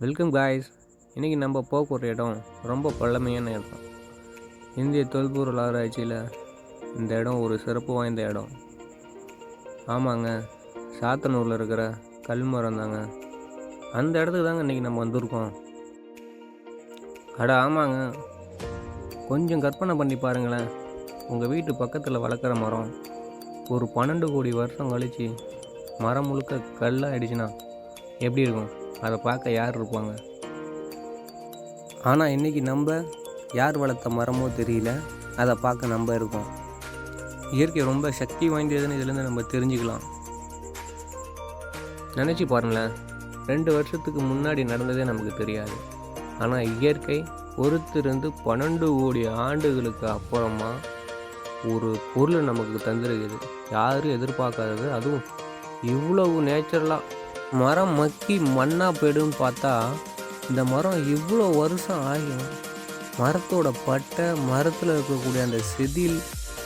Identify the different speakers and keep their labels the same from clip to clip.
Speaker 1: Welcome guys இன்றைக்கி நம்ம போக இடம் ரொம்ப பழமையான இடம். இந்திய தொல்பொருள் ஆராய்ச்சியில் இந்த இடம் ஒரு சிறப்பு வாய்ந்த இடம். ஆமாங்க சாத்தனூரில் இருக்கிற கல்மரம் தாங்க. அந்த இடத்துக்கு தாங்க இன்றைக்கி நம்ம வந்திருக்கோம். அட ஆமாங்க. கொஞ்சம் கற்பனை பண்ணி பாருங்களேன். உங்கள் வீட்டு பக்கத்தில் வளர்க்குற மரம் ஒரு பன்னெண்டு கோடி வருஷம் கழித்து மரம் முழுக்க கல்லாகிடுச்சுன்னா எப்படி இருக்கும்? அதை பார்க்க யார் இருப்பாங்க? ஆனால் இன்றைக்கி நம்ம யார் வளர்த்த மரமோ தெரியல. அதை பார்க்க நம்ம இருக்கோம். இயற்கை ரொம்ப சக்தி வாய்ந்ததுன்னு இதுலேருந்து நம்ம தெரிஞ்சுக்கலாம். நினச்சி பாருங்களேன். ரெண்டு வருஷத்துக்கு முன்னாடி நடந்ததே நமக்கு தெரியாது. ஆனால் இயற்கை பொறுத்திருந்து பன்னெண்டு கோடி ஆண்டுகளுக்கு அப்புறமா ஒரு பொருள் நமக்கு தந்திருக்குது. யாரும் எதிர்பார்க்காதது. அதுவும் இவ்வளவு நேச்சுரலாக மரம் மக்கி மண்ணாக போய்டும் பார்த்தா இந்த மரம் இவ்வளோ வருஷம் ஆகும் மரத்தோட பட்டை மரத்தில் இருக்கக்கூடிய அந்த செதில்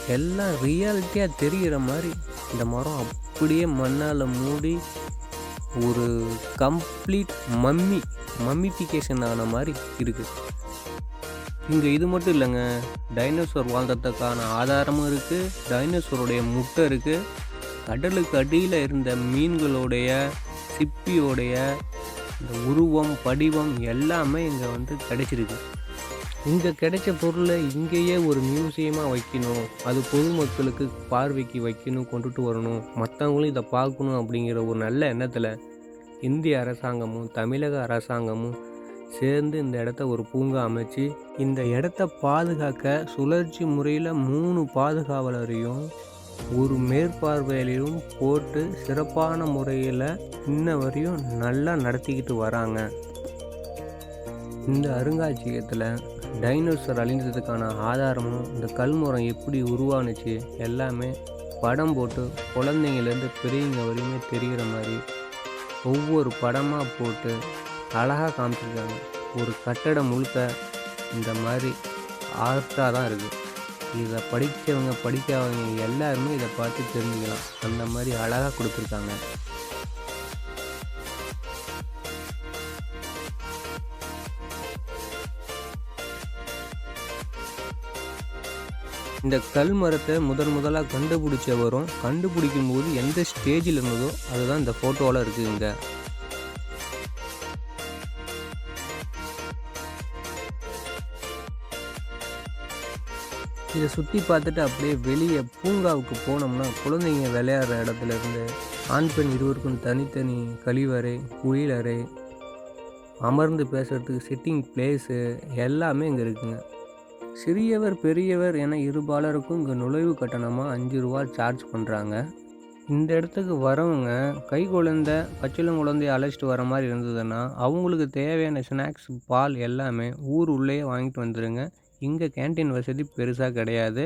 Speaker 1: எல்லாம் ரியாலிட்டியாக தெரிகிற மாதிரி இந்த மரம் அப்படியே மண்ணால் மூடி ஒரு கம்ப்ளீட் மம்மி மம்மிஃபிகேஷன் ஆன மாதிரி இருக்குது இங்கே இது மட்டும் இல்லைங்க. டைனோசர் வாழ்ந்ததுக்கான ஆதாரமும் இருக்குது டைனோசருடைய முட்டை இருக்குது கடலுக்கு அடியில் இருந்த மீன்களுடைய சிப்பியோடைய இந்த உருவம் படிவம் எல்லாமே இங்கே வந்து கிடைச்சிருக்கு. இங்கே கிடைச்ச பொருளை இங்கேயே ஒரு மியூசியமாக வைக்கணும் அது பொதுமக்களுக்கு பார்வைக்கு வைக்கணும் கொண்டுட்டு வரணும் மற்றவங்களும் இதை பார்க்கணும் அப்படிங்கிற ஒரு நல்ல எண்ணத்தில் இந்திய அரசாங்கமும் தமிழக அரசாங்கமும் சேர்ந்து இந்த இடத்த ஒரு பூங்கா அமைச்சு இந்த இடத்த பாதுகாக்க சுழற்சி முறையில் மூணு பாதுகாவலரையும் ஒரு மேற்பார்வையிலையும் போட்டு சிறப்பான முறையில் இன்ன வரையும் நல்லா நடத்திக்கிட்டு வராங்க. இந்த அருங்காட்சியகத்தில் டைனோசர் அழிந்ததுக்கான ஆதாரமும் இந்த கல்முறம் எப்படி உருவானுச்சு எல்லாமே படம் போட்டு குழந்தைங்கலேருந்து பெரியவங்க வரையுமே தெரிகிற மாதிரி ஒவ்வொரு படமாக போட்டு அழகாக காமிச்சிருக்காங்க. ஒரு கட்டடம் முழுக்க இந்த மாதிரி ஆர்ட்டாக தான் இருக்குது இதை படித்தவங்க படிக்காதவங்க எல்லாருமே இதை பார்த்து தெரிஞ்சுக்கலாம். அந்த மாதிரி அழகாக கொடுத்துருக்காங்க. இந்த கல் மரத்தை முதன் முதலாக கண்டுபிடிச்சவரும் கண்டுபிடிக்கும் போது எந்த ஸ்டேஜில் இருந்ததோ அதுதான் இந்த ஃபோட்டோவில் இருக்குதுங்க இதை சுற்றி பார்த்துட்டு அப்படியே வெளியே பூங்காவுக்கு போனோம்னா குழந்தைங்க விளையாடுற இடத்துல இருந்து ஆண் பெண் இருவருக்கும் தனித்தனி கழிவறை குளியலறை அமர்ந்து பேசுகிறதுக்கு சிட்டிங் பிளேஸு எல்லாமே இங்கே இருக்குங்க. சிறியவர் பெரியவர் என இருபாலருக்கும் இங்கே நுழைவு கட்டணமாக அஞ்சு ரூபா சார்ஜ் பண்ணுறாங்க இந்த இடத்துக்கு வரவங்க கை குழந்த பச்சிலம் குழந்தைய அழைச்சிட்டு வர மாதிரி இருந்ததுன்னா அவங்களுக்கு தேவையான ஸ்நாக்ஸ் பால் எல்லாமே ஊர் உள்ளேயே வாங்கிட்டு வந்துடுங்க இங்கே கேன்டீன் வசதி பெருசாக கிடையாது.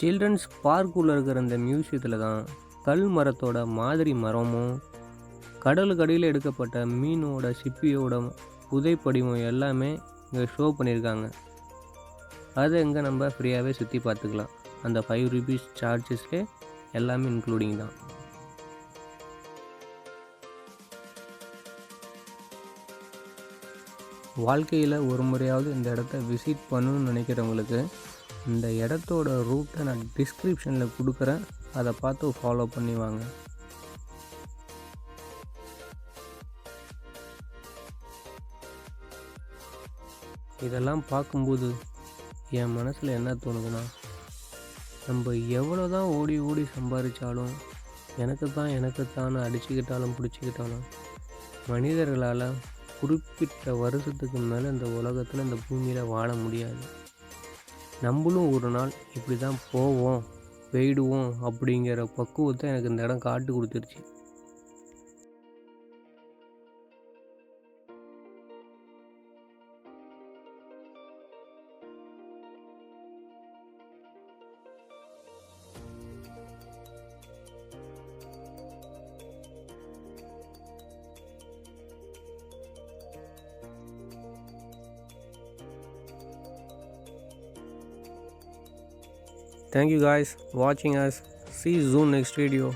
Speaker 1: சில்ட்ரன்ஸ் பார்க்குள்ளே இருக்கிற இந்த மியூசியத்தில் தான் கல் மரத்தோட மாதிரி மரமும் கடலுக்கு அடியில் எடுக்கப்பட்ட மீனோட சிப்பியோட புதைப்படிவம் எல்லாமே இங்கே ஷோ பண்ணியிருக்காங்க. அதை இங்கே நம்ம ஃப்ரீயாகவே சுற்றி பார்த்துக்கலாம். அந்த ஃபைவ் ருபீஸ் சார்ஜஸ்லே எல்லாமே இன்க்ளூடிங் தான். வாழ்க்கையில் ஒரு முறையாவது இந்த இடத்த விசிட் பண்ணணும்னு நினைக்கிறவங்களுக்கு இந்த இடத்தோட ரூட்டை நான் டிஸ்கிரிப்ஷனில் கொடுக்குறேன். அதை பார்த்து ஃபாலோ பண்ணி வாங்க. இதெல்லாம் பார்க்கும்போது என் மனசில் என்ன தோணுதுன்னா நம்ம எவ்வளோ தான் ஓடி ஓடி சம்பாதிச்சாலும் எனக்கு தான் எனக்கு தான் அடிச்சுக்கிட்டாலும் பிடிச்சிக்கிட்டாலும் மனிதர்களால் குறிப்பிட்ட வருஷத்துக்கு மேலே இந்த உலகத்தில் இந்த பூமியில் வாழ முடியாது. நம்மளும் ஒரு நாள் இப்படி தான் போவோம் போயிடுவோம் அப்படிங்கிற பக்குவத்தை எனக்கு இந்த இடம் காட்டு கொடுத்துருச்சு. Thank you guys watching us. See you soon next video.